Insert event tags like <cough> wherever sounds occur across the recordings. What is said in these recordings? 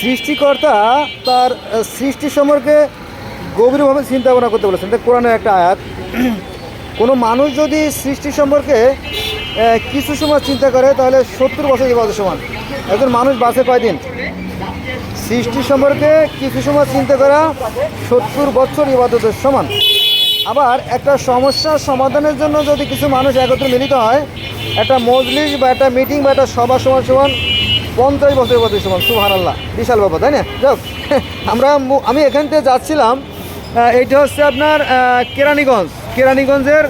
সৃষ্টিকর্তা তার সৃষ্টি সম্পর্কে গভীরভাবে চিন্তা ভাবনা করতে বলেছেন। এটা কোরআনের একটা আয়াত। <clears throat> কোনো মানুষ যদি সৃষ্টি সম্পর্কে কিছু সময় চিন্তা করে, তাহলে সত্তর বছর ইবাদত সমান? একজন মানুষ বাসে বাঁচে কয়দিন? সৃষ্টি সম্পর্কে কিছু সময় চিন্তা করা সত্তর বছর ইবাদতের সমান? আবার একটা সমস্যার সমাধানের জন্য যদি কিছু মানুষ একত্রে মিলিত হয়, একটা মজলিস বা একটা মিটিং বা একটা সভা সমান সমান পঞ্চাশ বছর ইবাদতের সমান সুহান আল্লাহ বিশাল ব্যাপার তাই না? যাক <laughs> আমরা আমি এখান থেকে যাচ্ছিলাম এইটা হচ্ছে আপনার কেরানীগঞ্জ। কেরানীগঞ্জের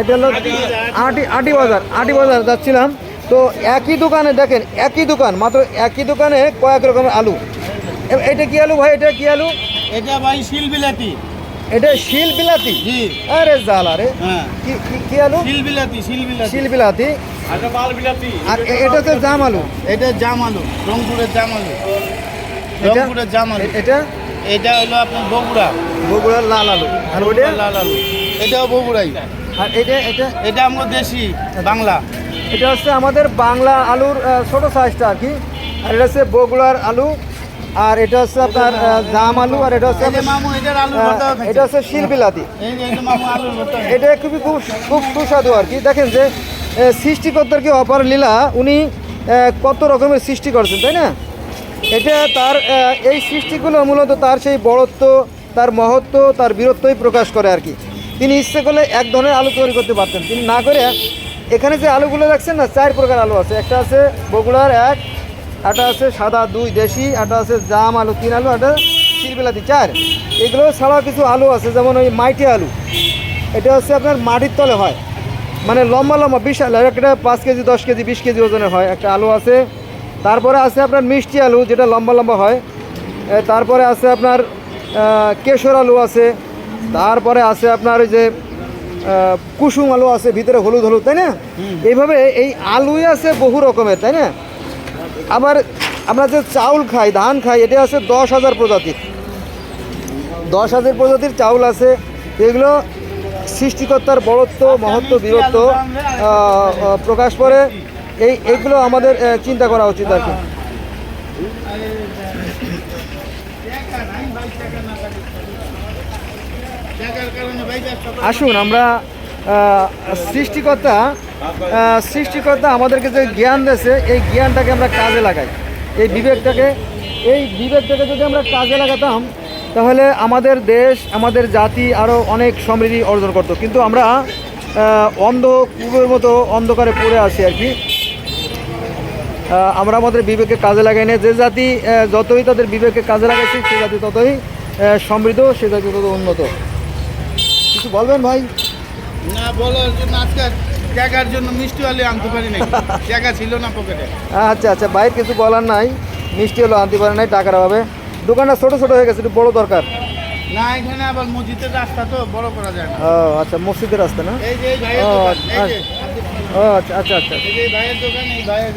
এটা হলো আটি আটি বাজার আটি বাজার যাচ্ছিলাম। তো একই দোকানে দেখেন একই দোকান মাত্র একই দোকানে কয়েক রকমের আলু। এটা কি আলু ভাই? এটা কি আলু? এটা ভাই শিল বিলাতি এটা শিল বিলাতি? জি আরে জাল আরে হ্যাঁ। কি আলু? শিল বিলাতি শিল বিলাতি। শিল বিলাতি। আর এটা হচ্ছে জাম আলু। এটা জাম আলু রংপুরের জাম আলু। রংপুরের জাম আলু। এটা? এটা হলো আপনার বগুড়া। বগুড়ার লাল আলু। আর ওটা লাল আলু। এটাও বগুড়াই। আর এটা এটা? এটা আমরা দেশি বাংলা। এটা হচ্ছে আমাদের বাংলা আলুর ছোট সাইজটা আর কি। আর এটা হচ্ছে বগুড়ার আলু। আর এটা হচ্ছে আপনার জাম আলু আর এটা হচ্ছে এটা হচ্ছে শিল বিলাতি এই যে এই যে মামু আলু ভর্তা এটা খুবই খুব খুব সুস্বাদু আর কি। দেখেন যে সৃষ্টিকর্তার কি অপার লীলা উনি কত রকমের সৃষ্টি করছেন তাই না? এটা তার এই সৃষ্টিগুলো মূলত তার সেই বড়ত্ব তার মহত্ব তার বীরত্বই প্রকাশ করে আর কি। তিনি ইচ্ছে করলে এক ধরনের আলু তৈরি করতে পারতেন। তিনি না করে এখানে যে আলুগুলো দেখছেন না চার প্রকার আলু আছে। একটা আছে বগুড়ার এক একটা আছে সাদা দুই দেশি একটা আছে জাম আলু তিন আলু একটা শিলবিলাতি চার। এগুলো ছাড়াও কিছু আলু আছে যেমন ওই মাইটি আলু। এটা হচ্ছে আপনার মাটির তলে হয়। মানে লম্বা লম্বা বিশাল আর একটা পাঁচ কেজি দশ কেজি বিশ কেজি ওজনের হয় একটা আলু আছে। তারপরে আছে আপনার মিষ্টি আলু যেটা লম্বা লম্বা হয়। তারপরে আছে আপনার কেশর আলু আছে। তারপরে আছে আপনার ওই যে কুসুম আলু আছে ভিতরে হলুদ হলুদ তাই না? এইভাবে এই আলুই আছে বহু রকমের তাই না? আবার আমরা যে চাউল খাই, ধান খাই, এটা আছে দশ হাজার প্রজাতির দশ হাজার প্রজাতির চাউল আছে। এগুলো সৃষ্টিকর্তার বড়ত্ব মহত্ব, বীরত্ব প্রকাশ করে। এই, এগুলো আমাদের চিন্তা করা উচিত আর কি। আসুন, আমরা সৃষ্টিকর্তা সৃষ্টিকর্তা আমাদেরকে যে জ্ঞান দিয়েছে, এই জ্ঞানটাকে আমরা কাজে লাগাই। এই বিবেকটাকে এই বিবেকটাকে যদি আমরা কাজে লাগাতাম, তাহলে আমাদের দেশ, আমাদের জাতি আরও অনেক সমৃদ্ধি অর্জন করতো। কিন্তু আমরা অন্ধ কুবের মতো অন্ধকারে পড়ে আছি আর কি। আমরা আমাদের বিবেককে কাজে লাগাই না যে জাতি যতই তাদের বিবেকে কাজে লাগাইছি, সে জাতি ততই সমৃদ্ধ, সে জাতি তত উন্নত। কিছু বলবেন ভাই? না বলার জন্য আজকে টাকার জন্য মিষ্টি আলু আনতে পারি নাই। <laughs> টাকা ছিল না পকেটে। আচ্ছা আচ্ছা বাইর কিছু বলার নাই। মিষ্টি হলো আনতে পারে নাই টাকার অভাবে। দোকানটা ছোট ছোট হয়ে গেছে একটু বড় দরকার। না এখানে আবার মসজিদের রাস্তা তো বড় করা যায় না। ও আচ্ছা মসজিদের রাস্তা না? এই যে এই ভাইয়ের ও, দোকান এই যে ও আচ্ছা আচ্ছা আচ্ছা। এই যে ভাইয়ের দোকান এই ভাইয়ের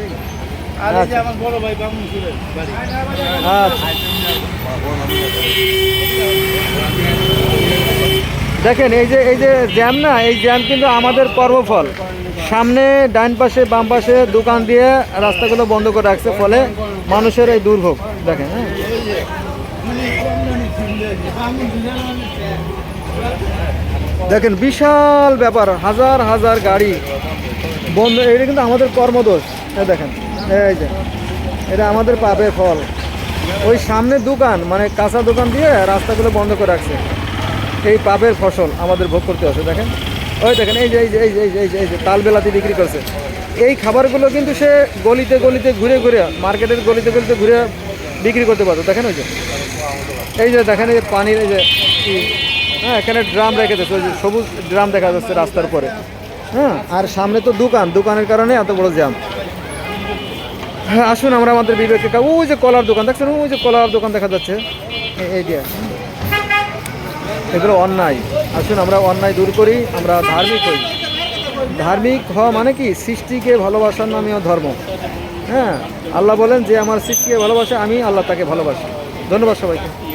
আর এই যে আচ্ছা। আমার বড় ভাই বামুন সুরের বাড়ি আচ্ছা। দেখেন, এই যে এই যে জ্যাম না, এই জ্যাম কিন্তু আমাদের কর্মফল সামনে ডাইন পাশে, বাম পাশে দোকান দিয়ে রাস্তাগুলো বন্ধ করে রাখছে, ফলে মানুষের এই দুর্ভোগ। দেখেন হ্যাঁ। দেখেন, বিশাল ব্যাপার, হাজার হাজার গাড়ি বন্ধ। এটা কিন্তু আমাদের কর্মদোষ। দেখেন, এই যে, এটা আমাদের পাবে ফল। ওই সামনে দোকান মানে কাঁচা দোকান দিয়ে রাস্তাগুলো বন্ধ করে রাখছে। এই পাপের ফসল আমাদের ভোগ করতে আসে, দেখেন। ওই দেখেন, এই যে এই যে এই যে এই যে এই যে, এই বিক্রি করছে। এই খাবারগুলো কিন্তু সে গলিতে গলিতে ঘুরে ঘুরে, মার্কেটের গলিতে গলিতে ঘুরে বিক্রি করতে পারতো। দেখেন ওই যে। এই যে দেখেন, এই যে পানির, এই যে হ্যাঁ এখানে ড্রাম রেখে দিচ্ছে ওই যে সবুজ ড্রাম দেখা যাচ্ছে রাস্তার পরে হ্যাঁ আর সামনে তো দোকান, দোকানের কারণে এত বড় জ্যাম। হ্যাঁ আসুন আমরা আমাদের বিবেককে কা- ওই যে কলার দোকান, দেখছেন? ওই যে কলার দোকান দেখা যাচ্ছে। এই যে। এগুলো অন্যায়। আসুন, আমরা অন্যায় দূর করি, আমরা ধার্মিক হই। ধার্মিক হওয়া মানে কি? সৃষ্টিকে ভালোবাসার নামেও ধর্ম। হ্যাঁ আল্লাহ বলেন যে, আমার সৃষ্টিকে ভালোবাসে, আমি আল্লাহ তাকে ভালোবাসি। ধন্যবাদ সবাইকে।